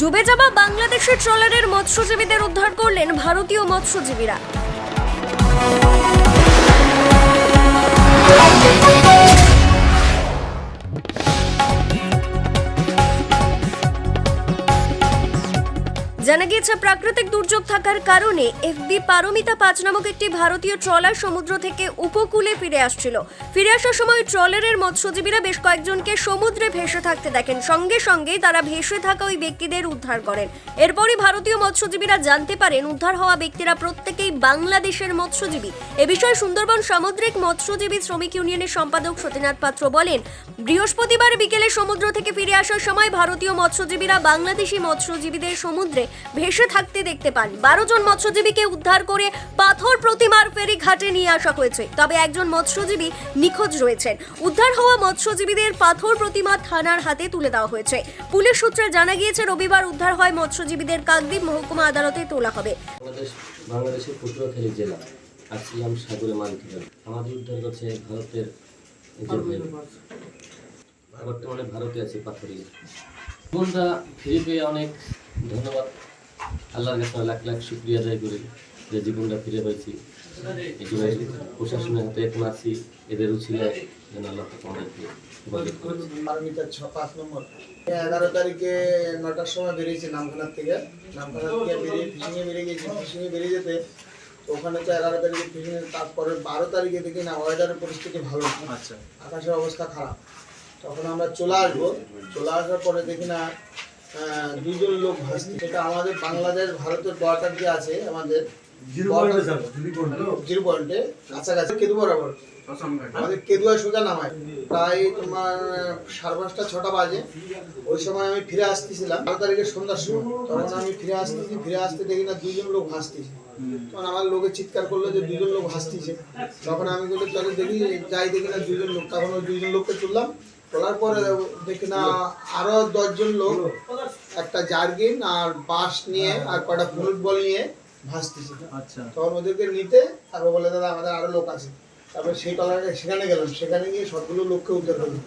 ডুবে যাওয়া বাংলাদেশের ট্রলারের মৎস্যজীবীদের উদ্ধার করলেন ভারতীয় মৎস্যজীবীরা। জানা গিয়েছে, প্রাকৃতিক দুর্যোগ থাকার কারণে এফবি পারমিতা পাঁচ নামক একটি ভারতীয় ট্রলার সমুদ্র থেকে উপকূলে ফিরে আসছিল। ফিরে আসার সময় ট্রলারের মৎস্যজীবীরা বেশ কয়েকজনকে সমুদ্রে ভেসে থাকতে দেখেন। সঙ্গে সঙ্গেই তারা ভেসে থাকা ওই ব্যক্তিদের উদ্ধার করেন। এরপরই ভারতীয় মৎস্যজীবীরা জানতে পারেন, উদ্ধার হওয়া ব্যক্তিরা প্রত্যেকেই বাংলাদেশের মৎস্যজীবী। এ বিষয়ে সুন্দরবন সামুদ্রিক মৎস্যজীবী শ্রমিক ইউনিয়নের সম্পাদক সতীনাথ পাত্র বলেন, বৃহস্পতিবার বিকেলে সমুদ্র থেকে ফিরে আসার সময় ভারতীয় মৎস্যজীবীরা বাংলাদেশি মৎস্যজীবীদের সমুদ্রে ভেসে থাকতে দেখতে পান। বারো জন মৎস্যজীবীকে উদ্ধার করে পাথর প্রতিমার ফেরি ঘাটে নিয়ে আসা হয়েছে। তবে একজন মৎস্যজীবী নিখোঁজ রয়েছেন। উদ্ধার হওয়া মৎস্যজীবীদের পাথর প্রতিমা থানার হাতে তুলে দেওয়া হয়েছে। পুলিশ সূত্রে জানা গিয়েছে, রবিবার উদ্ধার হয় মৎস্যজীবীদের কাকদ্বীপ মহকুমা আদালতে তোলা হবে। বাংলাদেশ, বাংলাদেশের পটুয়াখালী জেলা আসছিলাম সাগরে আমাদের উদ্ধার করছে ভারতের বর্তমানে ভারতে আছে পাথরি জীবনটা ফিরে পেয়ে অনেক ধন্যবাদ। আল্লাহর কাছে লাখ লাখ শুক্রিয়া আদায় করি যে জীবনটা ফিরে পাইছি। এই প্রশাসনের হাতে এখন আছি এদের উচিলায় যেন আল্লাহ ছ পাঁচ নম্বর। এগারো তারিখে নটার সময় বেরিয়েছি নামখানার থেকে। নামখানার থেকে বেরিয়ে ফিশিংয়ে বেরিয়ে গেছি ফিশিংয়ে বেরিয়ে যেতে ওখানে তো এগারো তারিখে ফিশিংয়ে তারপরে বারো তারিখে দেখি না ওয়েদারের পরিস্থিতি ভালো আচ্ছা। আকাশের অবস্থা খারাপ। তখন আমরা চলে আসব। চলে আসার পরে দেখি না দুজন লোক ভাসছে। সেটা আমাদের বাংলাদেশ ভারতের বর্ডার যে আছে আমাদের। জিরো পয়েন্টে কাছাকাছি। কেদু বরাবর। আমাদের কেদুয়া সোজা নামায়। প্রায় তোমার সাড়ে পাঁচটা ছটা বাজে। ওই সময় আমি ফিরে আসতেছিলাম। বারো তারিখের সন্ধ্যার সময়। তখন আমি ফিরে আসতেছি ফিরে আসতে দেখি না দুইজন লোক ভাসতেছে। তখন আমার লোকে চিৎকার করল যে দুজন লোক ভাসতেছে। তখন আমি বলি চলে দেখি যাই দেখি না দুজন লোক। তখন ওই দুজন লোককে তুললাম। তোলার পরে দেখি না আরও দশজন লোক একটা জার্গিন আর বাঁশ নিয়ে আর কটা ফুটবল নিয়ে ভাসতেছে। আচ্ছা। তখন ওদেরকে নিতে তারপর বলে দাদা আমাদের আরও লোক আছে। তারপরে সেই টলারে সেখানে গেলাম। সেখানে গিয়ে সবগুলো লোককে উদ্ধার করলাম।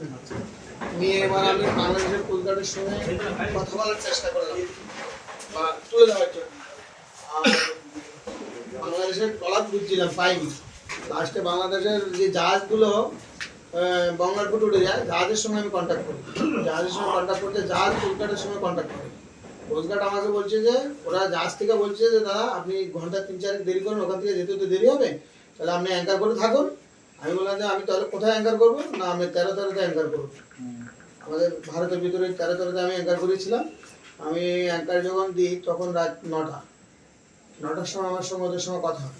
নিয়ে এবার আমি বাংলাদেশের কোলকাতার সঙ্গে কথা বলার চেষ্টা করলাম। বা তুলে দেওয়ার জন্য। বাংলাদেশের টলার বুঝছিলাম পাইনি। লাস্টে বাংলাদেশের যে জাহাজগুলো আহ, বঙ্গালপুর উঠে যায় জাহাজের সঙ্গে আমি কন্ট্যাক্ট করি। জাহাজের সঙ্গে কন্ট্যাক্ট করতে জাহাজ কোলকাতার সঙ্গে কন্ট্যাক্ট করি। কোস্টগার্ড আমাকে বলছে যে ওরা জাহাজ থেকে বলছে যে দাদা আপনি ঘণ্টা তিন চারেক দেরি করুন ওখান থেকে যেতে তো দেরি হবে। তাহলে আপনি অ্যাঙ্কার করে থাকুন। আমি বললাম যে আমি তাহলে কোথায় অ্যাঙ্কার করব? না আমি তেরো তেরোতে অ্যাঙ্কার করব। আমাদের ভারতের ভিতরে তেরো তেরোতে আমি অ্যাঙ্কার করেছিলাম। আমি অ্যাঙ্কার যখন দিই তখন রাত নটা। নটার সময় আমার সঙ্গে ওদের সঙ্গে কথা হয়।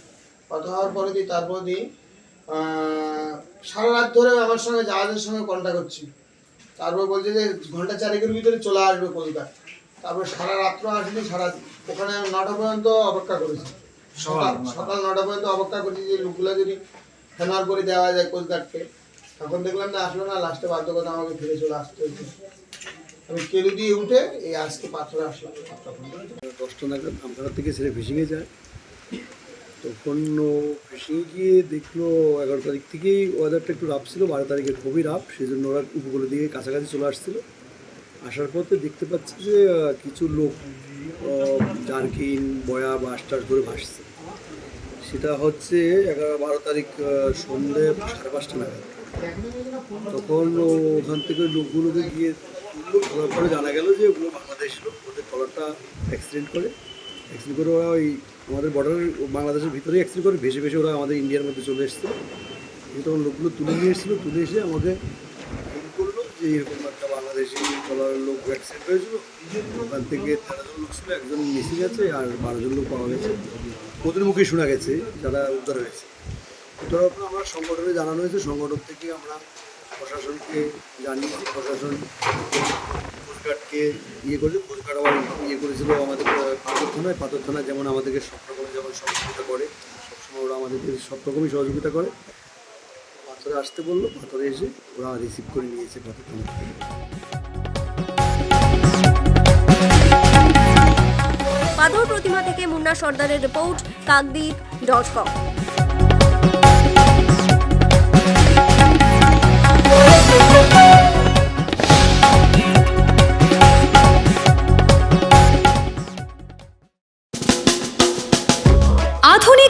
কথা হওয়ার পরে দিই তারপর দিই সারা রাত ধরে আমার সঙ্গে জাহাজের সঙ্গে কন্ট্যাক্ট করছি তারপর বলছে যে ঘণ্টা চারেকের ভিতরে চলে আসবে কলকাতা তারপর সারা রাত্র আসেনি সারা ওখানে আমি নটা পর্যন্ত অপেক্ষা করেছি। সকাল সকাল নটা। পর্যন্ত অপেক্ষা করেছি যে লোকগুলো যদি ফেনার করে দেওয়া যায় কলকাতাকে তখন দেখলাম না আসলো না লাস্টে বাধ্য কথা আমাকে ফিরে চলে আসতে হয়েছে। আমি কেলু দিয়ে উঠে এই আজকে পাথরে আসলাম। তখন দশটা নাগাদ আমপাড়া থেকে ছেড়ে ফিশিংয়ে যায়। তখন ও ফিশিংয়ে গিয়ে দেখল এগারো তারিখ থেকেই ওয়েদারটা একটু রাফ ছিল, বারো তারিখে খুবই রাফ সেই জন্য ওরা উপকূলের দিকে কাছাকাছি চলে আসছিল। আসার পথে দেখতে পাচ্ছি যে কিছু লোক জার্কিন, বয়া বাস টাস ধরে ভাসছে। সেটা হচ্ছে এগারো, বারো তারিখ সন্ধে সাড়ে পাঁচটা নাগাদ। তখন ওখান থেকে লোকগুলোকে গিয়ে পরে জানা গেল যে ওগুলো বাংলাদেশ লোক, ওদের ট্রলারটা অ্যাক্সিডেন্ট করে। অ্যাক্সিডেন্ট করে ওরা ওই আমাদের বর্ডারের বাংলাদেশের ভিতরেই অ্যাক্সিডেন্ট করে, ভেসে ভেসে ওরা আমাদের ইন্ডিয়ার মধ্যে চলে এসেছিল এই তখন লোকগুলো তুলে নিয়ে এসেছিল, তুলে এসে আমাকে ফোন করল যে এরকম একটা বাংলাদেশি ট্রলারের লোক অ্যাক্সিডেন্ট হয়েছিল। ওখান থেকে তেরো জন লোক ছিল, একজন মিসে গেছে আর বারো জন লোক পাওয়া গেছে। ওদের মুখে শোনা গেছে, যারা উদ্ধার হয়েছে। উদ্ধার আমরা সংগঠনে জানানো হয়েছে, সংগঠন থেকে আমরা প্রশাসনকে জানিয়েছি, প্রশাসন কোস্টগার্ডকে ইয়ে করেছে কোস্টগার্ড আবার ইয়ে করেছিল আমাদের পাথর থানায় পাথর থানায় যেমন আমাদেরকে সব রকমের যেমন সহযোগিতা করে, সবসময় ওরা আমাদেরকে সব রকমই সহযোগিতা করে। পাথরে আসতে বলল, পাথরে এসে ওরা রিসিভ করে নিয়েছে পাথর থানা পাথর প্রতিমা থেকে মুন্না সর্দারের রিপোর্ট, কাকদ্বীপ ডট কম।